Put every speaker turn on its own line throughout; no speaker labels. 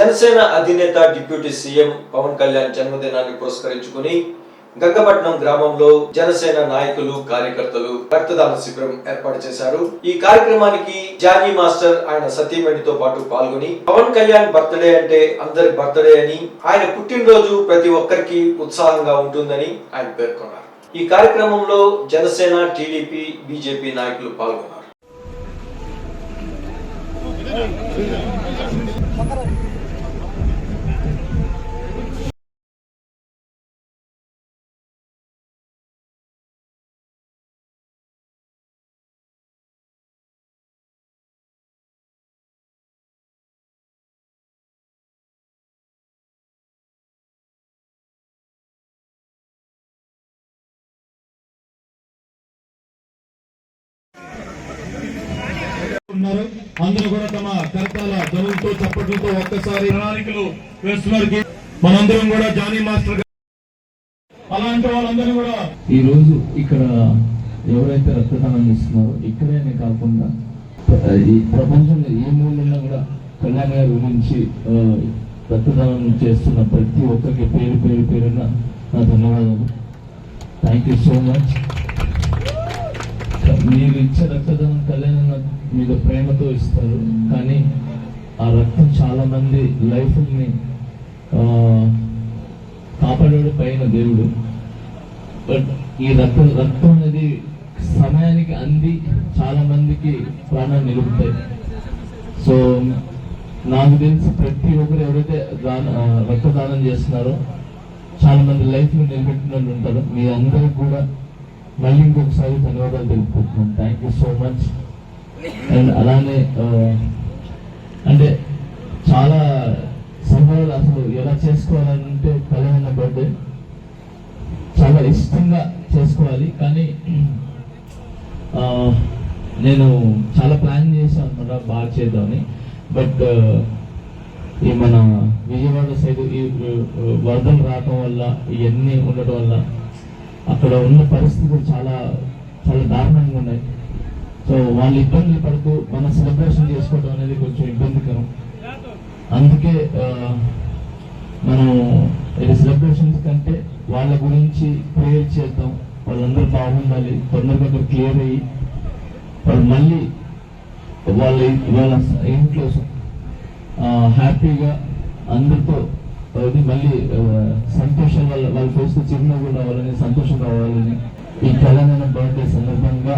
జనసేన అధినేత deputy CM Pawan Kalyan జన్మదినాన్ని పురస్కరించుకుని గంగపట్నం గ్రామంలో జనసేన నాయకులు కార్యకర్తలు రక్తదాన శిబిరం ఏర్పాటు చేశారు. ఈ కార్యక్రమానికి జానీ మాస్టర్ ఆయన సతీమణితో పాటు పాల్గొని పవన్ కళ్యాణ్ బర్త్డే అంటే అందరి బర్త్డే అని ఆయన పుట్టినరోజు ప్రతి ఒక్కరికి ఉత్సాహంగా ఉంటుందని ఆయన పేర్కొన్నారు. ఈ కార్యక్రమంలో జనసేన టీడీపీ బీజేపీ నాయకులు పాల్గొన్నారు.
ఉన్నారు. అందరూ కూడా తమ కరతాల ధ్వనులతో చప్పట్లతో ఒక్కసారి ప్రణాళికలు వేస్తున్నారు. మనందరం కూడా జానీ మాస్టర్ గారు. అలాంటి వాళ్ళందరూ కూడా
ఈ రోజు ఇక్కడ ఎవరైతే రక్తదానం చేస్తున్నారో ఇక్కడనే కాకుండా ఈ ప్రపంచంలో ఏ మూలన్నా కూడా కళ్యాణ్ గారి గురించి రక్తదానం చేస్తున్న ప్రతి ఒక్కరికి పేరు పేరు పేరున నా ధన్యవాదాలు. థ్యాంక్ యూ సో మచ్ మీరు ఇచ్చే రక్తదానం కళ్యాణ్ మీద ప్రేమతో ఇస్తారు. కానీ ఆ రక్తం చాలా మంది లైఫ్ని కాపాడాడు పైన దేవుడు. బట్ ఈ రక్తం రక్తం అనేది సమయానికి అంది చాలా మందికి ప్రాణాలు నిలుపుతాయి. సో నాకు తెలిసి ప్రతి ఒక్కరు ఎవరైతే దాన రక్తదానం చేస్తున్నారో చాలా మంది లైఫ్ నిలబెట్టినట్టు ఉంటారు. మీ అందరికి కూడా మళ్ళీ ఇంకొకసారి ధన్యవాదాలు తెలుపుకుంటున్నాను thank you so much and అలానే అంటే చాలా సభలు అసలు ఎలా చేసుకోవాలంటే కళ్యాణ బర్త్డే చాలా ఇష్టంగా చేసుకోవాలి. కానీ నేను చాలా ప్లాన్ చేశాను అనమాట బాగా చేద్దామని. బట్ ఈ మన విజయవాడ సైడ్ ఈ వరదలు రావటం వల్ల ఇవన్నీ ఉండటం వల్ల అక్కడ ఉన్న పరిస్థితులు చాలా చాలా దారుణంగా ఉన్నాయి. సో వాళ్ళు ఇబ్బందులు పడుతూ మన సెలబ్రేషన్ చేసుకోవడం అనేది కొంచెం ఇబ్బందికరం. అందుకే మనం ఇది సెలబ్రేషన్స్ కంటే వాళ్ళ గురించి ప్రేయర్ చేద్దాం. వాళ్ళందరూ బాగుండాలి తొందరగా అక్కడ క్లియర్ అయ్యి వాళ్ళు మళ్ళీ వాళ్ళ వాళ్ళ ఇంట్లో హ్యాపీగా అందరితో మళ్ళీ సంతోషం వాళ్ళ వాళ్ళ ఫేస్ చిరునవ్వు రావాలని సంతోషం రావాలని ఈ తెలంగాణ బర్త్డే సందర్భంగా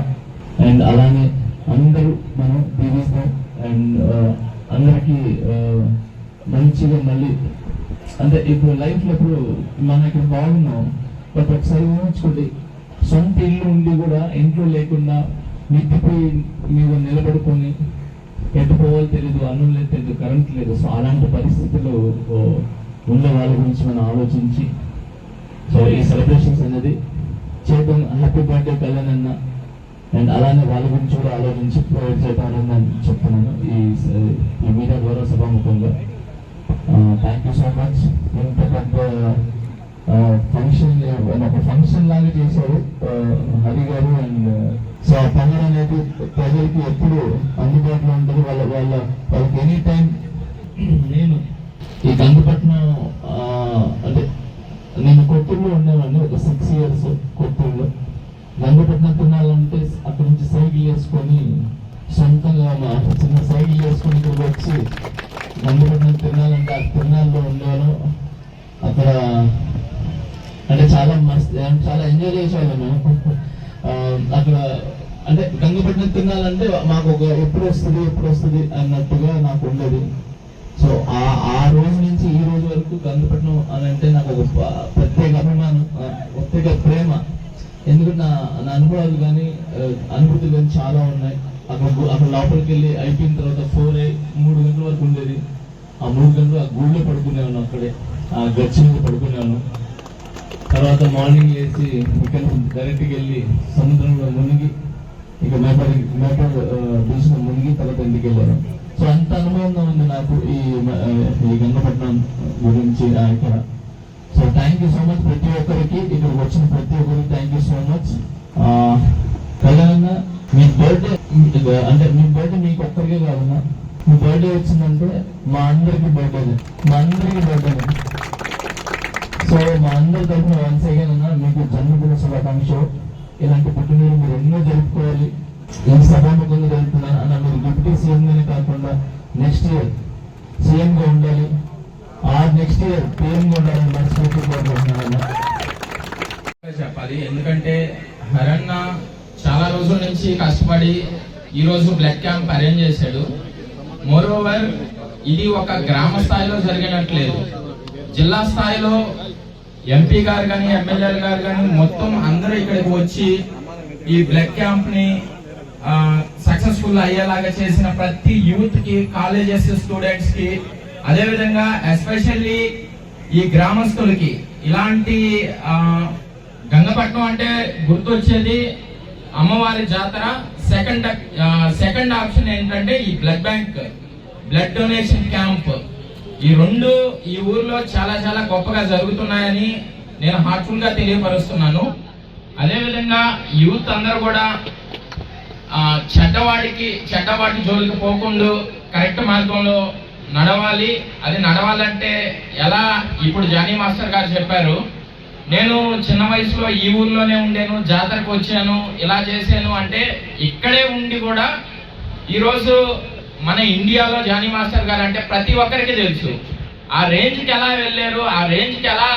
అండ్ అలానే అందరూ మనం దీవిస్తాం అండ్ అందరికీ మంచిగా మళ్ళీ అంటే ఇప్పుడు లైఫ్లో ఇప్పుడు మనం ఇక్కడ బాగున్నాం. బట్ ఒకసారి ఊహించుకోండి సొంత ఇల్లు ఉండి కూడా ఇంట్లో లేకుండా నిద్రపోయి మీద నిలబడుకొని ఎటు పోవాలో తెలియదు అన్నం లేదు తెలియదు కరెంట్ లేదు. సో అలాంటి పరిస్థితులు ఉన్న వాళ్ళ గురించి మనం ఆలోచించి సో ఈ సెలబ్రేషన్స్ అనేది చేద్దాం. హ్యాపీ బర్త్డే కళ్యాణ్ అన్న. అండ్ అలానే వాళ్ళ గురించి కూడా ఆలోచించి ప్రొవైడ్ చేద్దాం నేను చెప్తున్నాను. ఈ ఈ మీడియా ద్వారా సభాముఖంగా. థ్యాంక్ యూ సో మచ్ ఇంత పెద్ద ఫంక్షన్ ఒక ఫంక్షన్ లాగా చేశారు హరి గారు అండ్ సో ఆ పండుగ అనేది ప్రజలకి ఎప్పుడు అందుబాటులో ఉంటుంది వాళ్ళ వాళ్ళ వాళ్ళకి ఎనీ టైం నేను ఈ గంగపట్నం అంటే నేను కొత్తూరులో ఉండేవాడిని ఒక సిక్స్ ఇయర్స్ కొత్తూరులో గంగపట్నం తినాలంటే అక్కడ నుంచి సైకిల్ వేసుకొని సొంతంగా మా చిన్న సైకిల్ వేసుకొని ఇక్కడికి వచ్చి గంగపట్నం తినాలంటే ఆ తిరునాళ్ళలో ఉండేవాను. అక్కడ అంటే చాలా మస్తు చాలా ఎంజాయ్ చేసేవాళ్ళము. అక్కడ అంటే గంగపట్నం తినాలంటే మాకు ఒక ఎప్పుడు వస్తుంది ఎప్పుడు వస్తుంది అన్నట్టుగా నాకు ఉండేది. సో ఆ ఆ రోజు నుంచి ఈ రోజు వరకు గంగపట్నం అని అంటే నాకు ఒక ప్రత్యేక అభిమానం ప్రత్యేక ప్రేమ. ఎందుకంటే నా నా అనుభవాలు కానీ అనుభూతులు కానీ చాలా ఉన్నాయి. అక్కడ అక్కడ లోపలికి వెళ్ళి అయిపోయిన తర్వాత ఫోర్ మూడు గంటల వరకు ఉండేది. ఆ మూడు గంటలు ఆ గుళ్ళో పడుకునేవాను అక్కడే. ఆ గచ్చి మీద పడుకునేవాను తర్వాత మార్నింగ్ లేచి ఇక్కడ డైరెక్ట్కి వెళ్ళి సముద్రంలో మునిగి ఇక మేపడి మేపడ్ బీచ్లో మునిగి తర్వాత ఇంటికి వెళ్ళాను సో అంత అనుభవంగా ఉంది నాకు ఈ ఈ గంగపట్నం గురించి ఇక్కడ. So thank you so much ప్రతి ఒక్కరికి. ఇక్కడ వచ్చిన ప్రతి ఒక్కరికి థ్యాంక్ యూ సో మచ్ కళ్యాణ మీ బర్త్డే అంటే మీ బర్త్డే మీకు ఒక్కరికే కాదన్నా. మీ బర్త్డే వచ్చిందంటే మా అందరికి బర్త్డే మా అందరికి బర్త్డే సో మా అందరి తరఫున వన్స్ అగైన్ అన్న మీకు జన్మదిన శుభాకాంక్షలు. ఇలాంటి పుట్టినరోజు మీరు ఎన్నో జరుపుకోవాలి. ఈ సభాముఖంగా జరుపుతున్నాను అన్న మీరు డిప్యూటీ సీఎం కాకుండా నెక్స్ట్ ఇయర్ సీఎం గా ఉండాలి. ఆ నెక్స్ట్ ఇయర్ పిఎం గా ఉండాలని మనస్ఫూర్తిగా కోరుకుంటున్నాను.
చెప్పాలి. ఎందుకంటే హరణ చాలా రోజుల నుంచి కష్టపడి ఈ రోజు బ్లడ్ క్యాంప్ అరేంజ్ చేశాడు. మోర్ ఓవర్ ఇది ఒక గ్రామ స్థాయిలో జరిగినట్లేదు. జిల్లా స్థాయిలో ఎంపీ గారు కానీ ఎమ్మెల్యేలు గారు కానీ మొత్తం అందరూ ఇక్కడికి వచ్చి ఈ బ్లడ్ క్యాంప్ని సక్సెస్ఫుల్ అయ్యేలాగా చేసిన ప్రతి యూత్కి కాలేజెస్ స్టూడెంట్స్కి అదే విధంగా ఎస్పెషల్లీ ఈ గ్రామస్తులకి ఇలాంటి గంగపట్నం అంటే గుర్తొచ్చేది అమ్మవారి జాతర. సెకండ్ సెకండ్ ఆప్షన్ ఏంటంటే ఈ blood bank blood donation camp ఈ రెండు ఈ ఊర్లో చాలా చాలా గొప్పగా జరుగుతున్నాయని నేను హార్ట్ఫుల్గా తెలియపరుస్తున్నాను. అదేవిధంగా యూత్ అందరూ కూడా చెడ్డవాడికి చెడ్డవాడి జోలికి పోకుండా కరెక్ట్ మార్గంలో నడవాలి. అది నడవాలంటే ఎలా? ఇప్పుడు జానీ మాస్టర్ గారు చెప్పారు నేను చిన్న వయసులో ఈ ఊర్లోనే ఉండేను జాతరకు వచ్చాను ఇలా చేశాను అంటే ఇక్కడే ఉండి కూడా ఈరోజు మన ఇండియాలో జానీ మాస్టర్ గారు అంటే ప్రతి ఒక్కరికి తెలుసు. ఆ రేంజ్కి ఎలా వెళ్ళారు ఆ రేంజ్కి ఎలా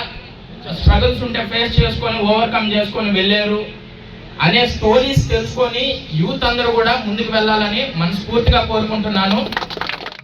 స్ట్రగుల్స్ ఉంటే ఫేస్ చేసుకొని ఓవర్కమ్ చేసుకొని వెళ్ళారు అనే స్టోరీస్ తెలుసుకొని యూత్ అందరూ కూడా ముందుకు వెళ్ళాలని మనస్ఫూర్తిగా కోరుకుంటున్నాను.